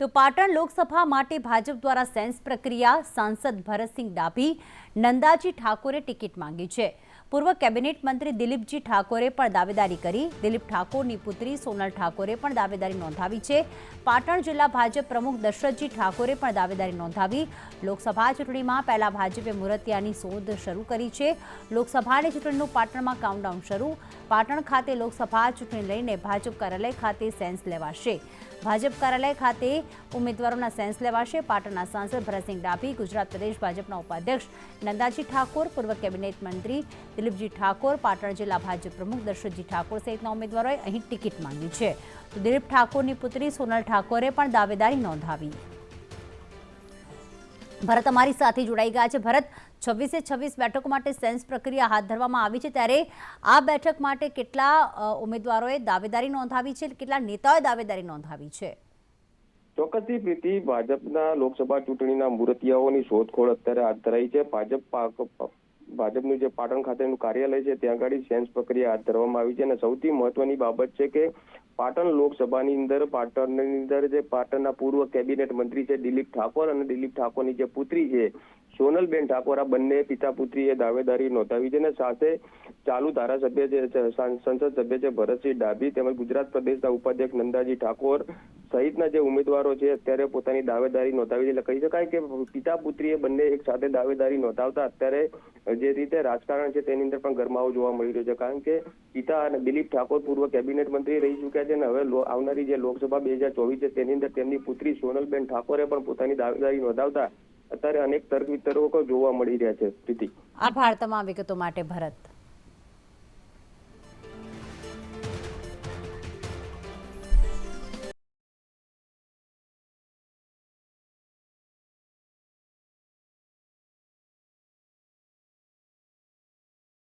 તો પાટણ લોકસભા માટે ભાજપ દ્વારા સેન્સ પ્રક્રિયા સાંસદ ભરતસિંહ ડાભી, નંદાજી ઠાકોરે ટિકિટ માંગી છે. પૂર્વ કેબિનેટ મંત્રી દિલીપજી ઠાકોરે પણ દાવેદારી કરી. દિલીપ ઠાકોરની પુત્રી સોનલ ઠાકોરે પણ દાવેદારી નોંધાવી છે. પાટણ જિલ્લા ભાજપ પ્રમુખ દશરથજી ઠાકોરે પણ દાવેદારી નોંધાવી. લોકસભા ચૂંટણીમાં પહેલા ભાજપે મુરતિયાની શોધ શરૂ કરી છે. લોકસભાની ચૂંટણીનું પાટણમાં કાઉન્ટડાઉન શરૂ. પાટણ ખાતે લોકસભા ચૂંટણી લઈને ભાજપ કાર્યાલય ખાતે સેન્સ લેવાશે. ભાજપ કાર્યાલય ખાતે ઉમેદવારોના સેન્સ લેવાશે. પાટણના સાંસદ ભરતસિંહ ડાભી, ગુજરાત પ્રદેશ ભાજપના ઉપાધ્યક્ષ નંદાજી ઠાકોર, પૂર્વ કેબિનેટ મંત્રી દિલીપજી ઠાકોર, પાટણ જિલ્લા ભાજપ પ્રમુખ દશરથજી ઠાકોર સહિતના ઉમેદવારોએ અહીં ટિકિટ માંગી છે. તો દિલીપ ઠાકોરની પુત્રી સોનલ ઠાકોરે પણ દાવેદારી નોંધાવી. ભરત અમારી સાથે જોડાઈ ગયા છે. ભરત, છવ્વીસે છવ્વીસ બેઠકો માટે સેન્સ પ્રક્રિયા હાથ ધરવામાં આવી છે. ત્યારે આ બેઠક માટે કેટલા ઉમેદવારોએ દાવેદારી નોંધાવી છે? કેટલા નેતાઓએ દાવેદારી નોંધાવી છે? ચોક્કસથી પ્રીતિ, ભાજપના લોકસભા ચૂંટણીના મૂર્તિયાઓની શોધખોળ અત્યારે હાથ ધરાઈ છે. ભાજપ ભાજપનું જે પાટણ ખાતેનું કાર્યાલય છે, ત્યાં આગળ સેન્સ પ્રક્રિયા હાથ ધરવામાં આવી છે અને સૌથી મહત્વની બાબત છે કે પાટણ લોકસભાની અંદર, પાટણની અંદર જે પાટણના પૂર્વ કેબિનેટ મંત્રી છે દિલીપ ઠાકોર અને દિલીપ ઠાકોરની જે પુત્રી છે સોનલબેન ઠાકોર, આ બંને પિતા પુત્રીએ દાવેદારી નોંધાવી છે અને સાથે ચાલુ ધારાસભ્ય જે સંસદ સભ્ય છે ભરતસિંહ ડાભી તેમજ ગુજરાત પ્રદેશના ઉપાધ્યક્ષ નંદાજી ઠાકોર સહિતના જે ઉમેદવારો છે, અત્યારે પોતાની દાવેદારી નોંધાવી એટલે કહી શકાય કે પિતા પુત્રીએ બંને એક સાથે દાવેદારી નોંધાવતા અત્યારે જે રીતે રાજકારણ છે, તેની અંદર પણ ગરમાવો જોવા મળી રહ્યો છે. કારણ કે પિતા અને દિલીપ ઠાકોર પૂર્વ કેબિનેટ મંત્રી રહી ચૂક્યા છે અને હવે આવનારી જે લોકસભા બે હજાર ચોવીસ છે, તેની અંદર તેમની પુત્રી સોનલબેન ઠાકોરે પણ પોતાની દાવેદારી નોંધાવતા અત્યારે અનેક તર્ક વિતર્કો જોવા મળી રહ્યા છે. પ્રીતિ. આભાર તમામ વિગતો માટે ભરત.